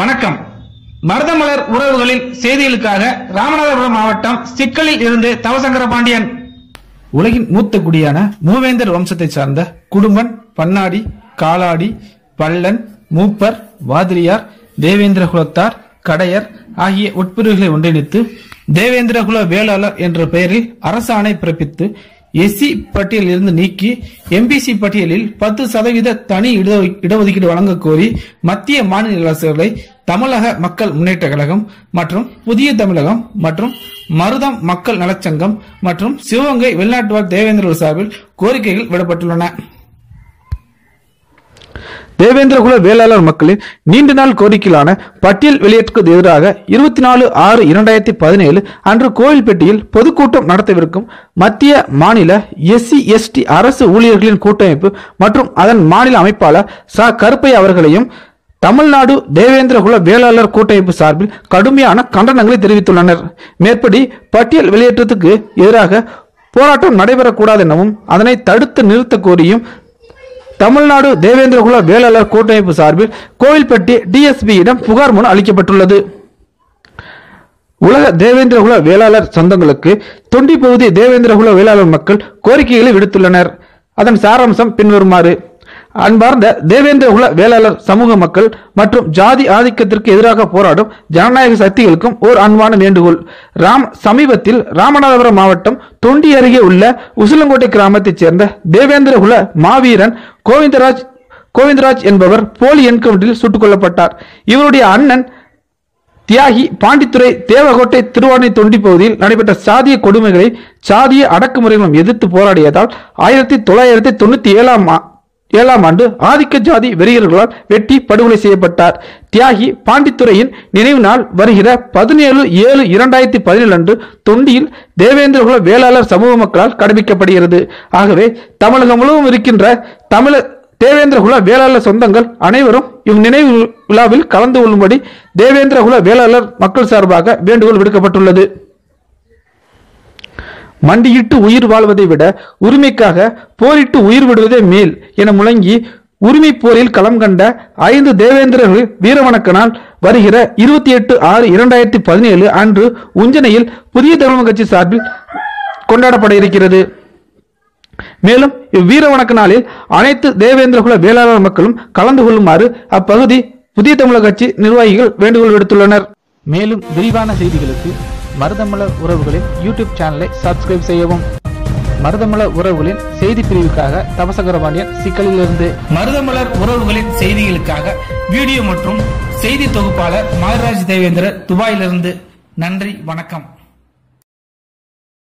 வணக்கம். மருதமலர் உறவுகளின் செய்திகளுக்காக ராமநாதபுரம் மாவட்டம் சிக்கலில் இருந்து தவசங்கர பாண்டியன். உலகின் மூத்த குடியான மூவேந்தர் வம்சத்தை சார்ந்த குடும்பன் பன்னாடி காலாடி பல்லன் மூப்பர் வாதிரியார் தேவேந்திர குலத்தார் கடையர் ஆகிய உட்பிரிவுகளை ஒன்றிணைத்து தேவேந்திரகுல வேளாளர் என்ற பெயரில் அரசாணை பிறப்பித்து எஸ்சி பட்டியலில் இருந்து நீக்கி எம்பிசி பட்டியலில் பத்து சதவீத தனி இட- இடஒதுக்கீடு வழங்க கோரி மத்திய மாநில அரசுகளை தமிழக மக்கள் முன்னேற்ற கழகம் மற்றும் புதிய தமிழகம் மற்றும் மருதம் மக்கள் நலச்சங்கம் மற்றும் சிவகங்கை வெளிநாட்டுவார் தேவேந்திரர் தேவேந்திர சார்பில் கோரிக்கைகள் விடப்பட்டுள்ளன. தேவேந்திரகுல வேளாளர் மக்களின் நீண்ட நாள் கோரிக்கையிலான பட்டியல் வெளியேற்றுக்கு எதிராக இருபத்தி நாலு ஆறு இரண்டாயிரத்தி பதினேழு அன்று கோவில்பட்டியில் பொதுக்கூட்டம் நடத்தவிருக்கும் மத்திய மாநில எஸ்சி எஸ்டி அரசு ஊழியர்களின் கூட்டமைப்பு மற்றும் அதன் மாநில அமைப்பாளர் ச. கருப்பை அவர்களையும் தமிழ்நாடு தேவேந்திரகுல வேளாளர் கூட்டமைப்பு சார்பில் கடுமையான கண்டனங்களை தெரிவித்துள்ளனர். மேற்படி பட்டியல் வெளியேற்றத்துக்கு எதிராக போராட்டம் நடைபெறக்கூடாது எனவும் அதனை தடுத்து நிறுத்த கோரியும் தமிழ்நாடு தேவேந்திரகுல வேளாளர் கூட்டமைப்பு சார்பில் கோவில்பட்டி டிஎஸ்பியிடம் புகார் மனு அளிக்கப்பட்டுள்ளது. உலக தேவேந்திரகுல வேளாளர் சொந்தங்களுக்கு தொண்டி பகுதி தேவேந்திரகுல வேளாளர் மக்கள் கோரிக்கைகளை விடுத்துள்ளனர். அதன் சாராம்சம் பின்வருமாறு. அன்பார்ந்த தேவேந்திரகுல வேளாளர் சமூக மக்கள் மற்றும் ஜாதி ஆதிக்கத்திற்கு எதிராக போராடும் ஜனநாயக சக்திகளுக்கும் ஓர் அன்பான வேண்டுகோள். ராம் சமீபத்தில் ராமநாதபுரம் மாவட்டம் தொண்டி அருகே உள்ள உசிலங்கோட்டை கிராமத்தைச் சேர்ந்த தேவேந்திரகுல மாவீரன் கோவிந்தராஜ் கோவிந்தராஜ் என்பவர் போலி என்கவுண்டரில் சுட்டுக் கொல்லப்பட்டார். இவருடைய அண்ணன் தியாகி பாண்டித்துறை தேவகோட்டை திருவானை தொண்டி பகுதியில் நடைபெற்ற சாதிய கொடுமைகளை சாதிய அடக்குமுறைகளும் எதிர்த்து போராடியதால் ஆயிரத்தி தொள்ளாயிரத்தி தொண்ணூத்தி ஏழாம் ஏழாம் ஆண்டு ஆதிக்க ஜாதி வெறியர்களால் வெட்டி படுகொலை செய்யப்பட்டார். தியாகி பாண்டித்துறையின் நினைவு நாள் வருகிற பதினேழு ஏழு இரண்டாயிரத்தி பதினேழு அன்று தொண்டியில் தேவேந்திரகுல வேளாளர் சமூக மக்களால் கடைபிடிக்கப்படுகிறது. ஆகவே தமிழகம் முழுவதும் இருக்கின்ற தமிழ தேவேந்திரகுல வேளாளர் சொந்தங்கள் அனைவரும் இந்நினைவு விழாவில் கலந்து கொள்ளும்படி தேவேந்திரகுல வேளாளர் மக்கள் சார்பாக வேண்டுகோள் விடுக்கப்பட்டுள்ளது. மண்டியிட்டு உயிர் வாழ்வதை விட உரிமைக்காக போரிட்டு உயிர் விடுவதே மேல் என முழங்கி உரிமை போரில் களம் கண்ட ஐந்து தேவேந்திரர்கள் வீரவணக்க நாள் வருகிற இருபத்தி எட்டு ஆறு இரண்டாயிரத்தி பதினேழு அன்று உஞ்சனையில் புதிய தமிழக கட்சி சார்பில் கொண்டாடப்பட இருக்கிறது. மேலும் இவ்வீர வணக்க நாளில் அனைத்து தேவேந்திரகுல வேளாளர் மக்களும் கலந்து கொள்ளுமாறு அப்பகுதி புதிய தமிழக கட்சி நிர்வாகிகள் வேண்டுகோள் விடுத்துள்ளனர். மேலும் விரிவான செய்திகளுக்கு மருதமலர் உறவுகளின் யூடியூப் சேனலை சப்ஸ்கிரைப் செய்யவும். மருதமலர் உறவுகளின் செய்தி பிரிவுக்காக தபசகரபாண்டியன் சிக்கலிலிருந்து. மருதமலர் உறவுகளின் செய்திகளுக்காக வீடியோ மற்றும் செய்தி தொகுப்பாளர் மகராஜ் தேவேந்திரர் துபாயிலிருந்து. நன்றி வணக்கம்.